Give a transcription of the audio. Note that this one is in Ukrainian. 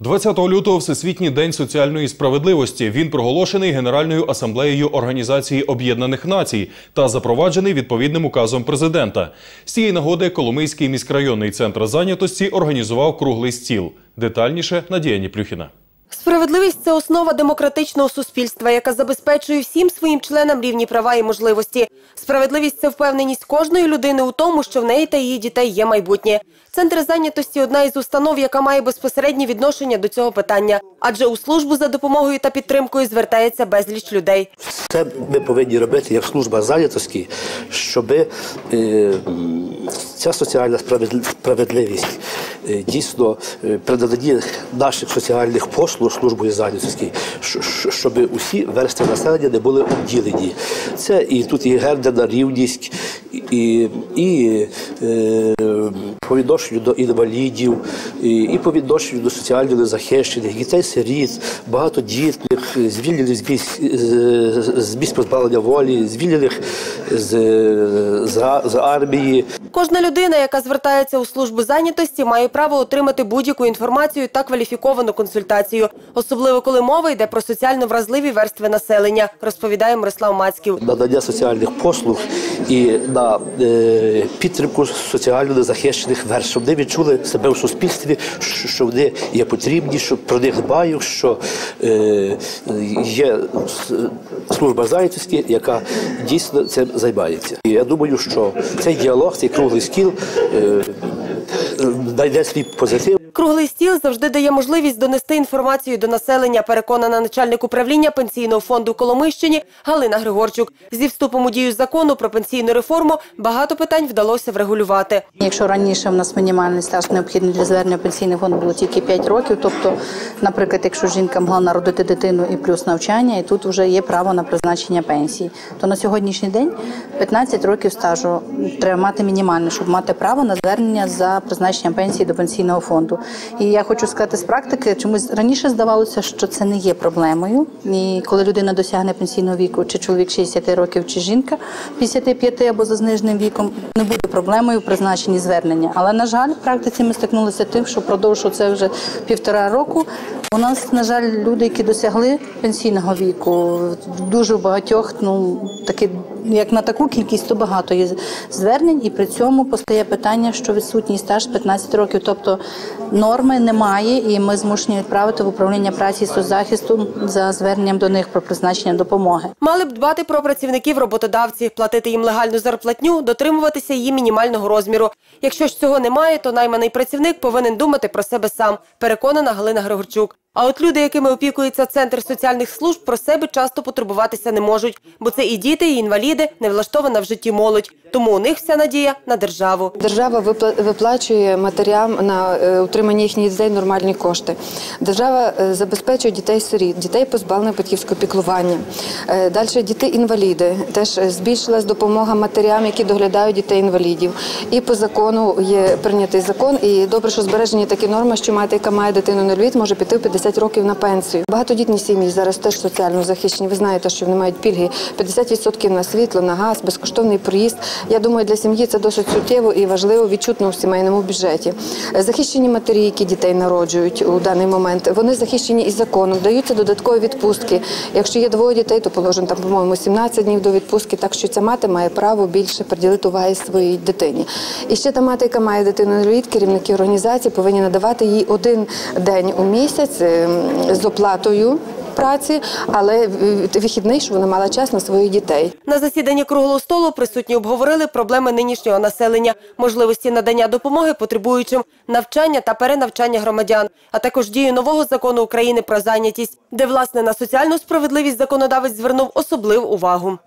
20 лютого Всесвітній день соціальної справедливості. Він проголошений Генеральною асамблеєю Організації Об'єднаних Націй та запроваджений відповідним указом президента. З цієї нагоди Коломийський міськрайонний центр зайнятості організував круглий стіл. Детальніше Надія Ніплюхіна. Справедливість це основа демократичного суспільства, яка забезпечує всім своїм членам рівні права і можливості. Справедливість це впевненість кожної людини у тому, що в неї та її дітей є майбутнє. Центр зайнятості одна із установ, яка має безпосереднє відношення до цього питання, адже у службу за допомогою та підтримкою звертається безліч людей. Це ми повинні робити як служба зайнятості, щоб е, ця соціальна справедливість дійсно е, при наданні наших соціальних послуг службою зайнятості, щоб усі верстви населення не були обділені. Це і тут і гендерна рівність, і, і е, по відношенню до інвалідів, і, і по відношенню до соціально незахищених, дітей-сиріт, багатодітних, звільнених з місць, з місць позбавлення волі, звільнених з, з, з армії. Кожна людина, яка звертається у службу зайнятості, має право отримати будь-яку інформацію та кваліфіковану консультацію, особливо коли мова йде про соціально вразливі верстви населення, розповідає Мирослав Мацьків. надання соціальних послуг і на е, підтримку соціально незахищених верств, щоб вони відчули себе в суспільстві, що вони є потрібні, що про них дбають, що е, є служба зайнятості, яка дійсно цим займається. І я думаю, що цей діалог, цей круглий стіл дасть свій позитив. Круглий стіл завжди дає можливість донести інформацію до населення, переконана начальник управління пенсійного фонду Коломийщині Галина Григорчук. Зі вступом у дію закону про пенсійну реформу багато питань вдалося врегулювати. Якщо раніше в нас мінімальний стаж необхідний для звернення пенсійний фонд було тільки 5 років, тобто, наприклад, якщо жінка могла народити дитину і плюс навчання, і тут вже є право на призначення пенсії, то на сьогоднішній день 15 років стажу треба мати мінімально, щоб мати право на звернення за призначенням пенсії до пенсійного фонду. І я хочу сказати з практики, чомусь раніше здавалося, що це не є проблемою. І коли людина досягне пенсійного віку, чи чоловік 60 років, чи жінка 55 або за зниженим віком, не буде проблемою в призначенні звернення. Але на жаль, в практиці ми стикнулися тим, що впродовж це вже півтора року. У нас, на жаль, люди, які досягли пенсійного віку, дуже багатьох, ну таки як на таку кількість, то багато є звернень, і при цьому постає питання, що відсутній стаж 15 років, тобто норми немає, і ми змушені відправити в управління праці і соцзахисту за зверненням до них про призначення допомоги. Мали б дбати про працівників роботодавці, платити їм легальну зарплатню, дотримуватися її мінімального розміру. Якщо ж цього немає, то найманий працівник повинен думати про себе сам, переконана Галина Григорчук. А от люди, якими опікується центр соціальних служб, про себе часто потурбуватися не можуть, бо це і діти, і інваліди, невлаштована в житті молодь. Тому у них вся надія на державу. Держава випла- виплачує матерям на е, утримання їхніх дітей нормальні кошти. Держава е, забезпечує дітей-сиріт, дітей позбавлених батьківського піклування. Е, Далі діти-інваліди. Теж збільшилась допомога матерям, які доглядають дітей-інвалідів. І по закону є прийнятий закон. І добре, що збережені такі норми, що мати, яка має дитину інвалід, може піти в 50 років на пенсію. Багатодітні сім'ї зараз теж соціально захищені. Ви знаєте, що вони мають пільги 50% на світло, на газ, безкоштовний проїзд. Я думаю, для сім'ї це досить суттєво і важливо відчутно в сімейному бюджеті. Е, Захищені матері, які дітей народжують у даний момент, вони захищені і законом, даються додаткові відпустки. Якщо є двоє дітей, то положено там, по-моєму, 17 днів до відпустки, так що ця мати має право більше приділити уваги своїй дитині. І ще та мати, яка має дитину інвалід, керівники організації повинні надавати їй один день у місяць ем, з оплатою. Праці, але вихідний, щоб вона мала час на своїх дітей. На засіданні круглого столу присутні обговорили проблеми нинішнього населення, можливості надання допомоги потребуючим, навчання та перенавчання громадян, а також дію нового закону України про зайнятість, де власне на соціальну справедливість законодавець звернув особливу увагу.